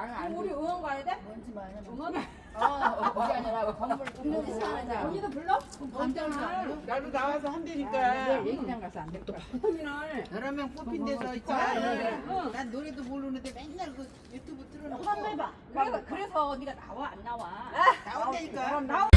나는 안 우리 응원 가야 돼? 뭔지 말해. 응원? 어, 그게 아니라 건물 뚫는 사람이야. 언니도 불러? 반장을 나도 나와서 한대니까 내일 얘기장 가서 안될 거야. 터미널. 여러 명 뽑힌 데서 있잖아. 난 노래도 모르는데 맨날 그 유튜브 틀어놓고 한번 해봐. 그래서, 그래서 네가 나와 안 나와? 나온다니까. 그럼 나와.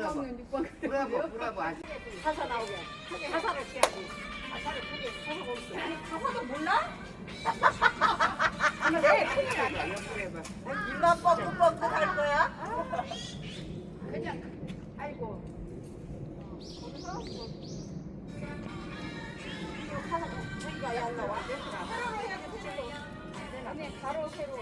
브라보 뿌려보. 아직. 가사 나오게. 크게 가사를 쳐야지. 가사를 크게 쳐서 볼수 아니, 가사도 몰라? 네, 큰일 났다. 입만 뻥긋뻥긋 할 거야? 그냥, 아이고. 거기서 가사가 저기가 안 나와. 바로 해야 돼, 바로 새로.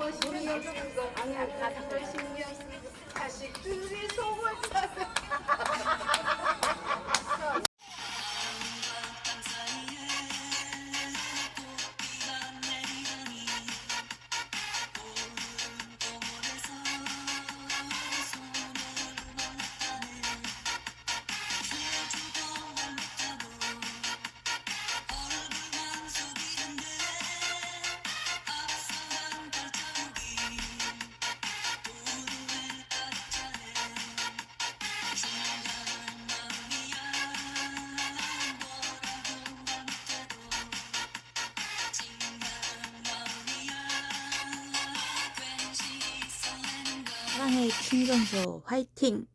아니야, 가사를 신경 쓰고 자식들이 속을 사 사랑의 충전소 화이팅!